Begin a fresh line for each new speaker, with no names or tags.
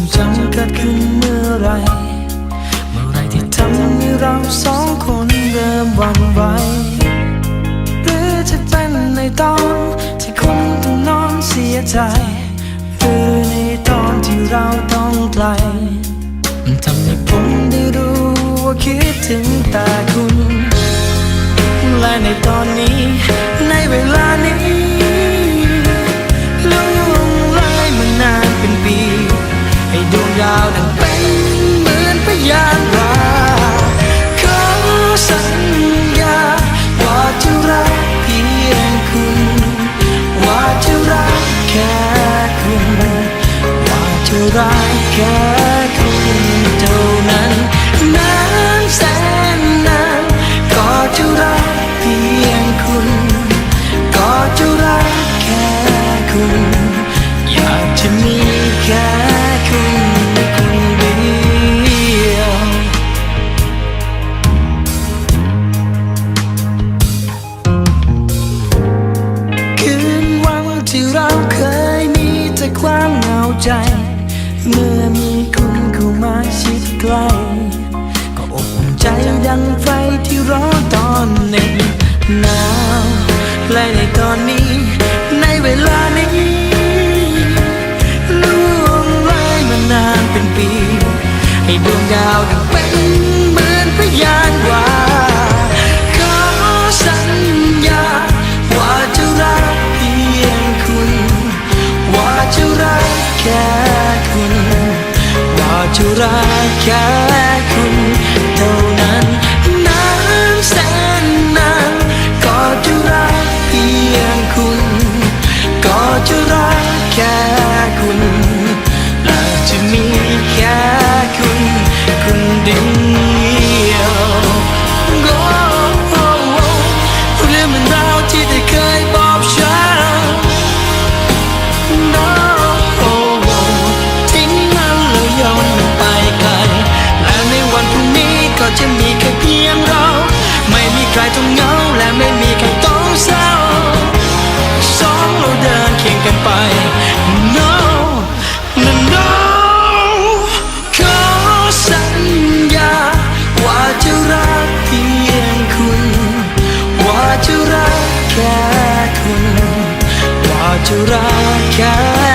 ความจำเกิดขึ้นเมื่อไร เมื่อไรที่ทำให้เราสองคนเริ่มวันไหวหรือจะเป็นในตอนที่คุณต้องนอนเสียใจ หรือในตอนที่เราต้องไกลทำให้ผมได้รู้ว่าคิดถึงแต่คุณ และในตอนนี้าวดังเป็นเหมือนพยานเรา ที่เราเคยมีแต่ความเหงาใจ เมื่อมีคุณเข้ามาชิดใกล้ก็อบอุ่นใจดังไฟที่ร้อนตอนหน็บหนาวและในตอนนี้ ในเวลานี้ล่วงเลยมานานเป็นปี ให้ดวงดาวดังเป็นเหมือนพยานว่า รั จะรักค่ะ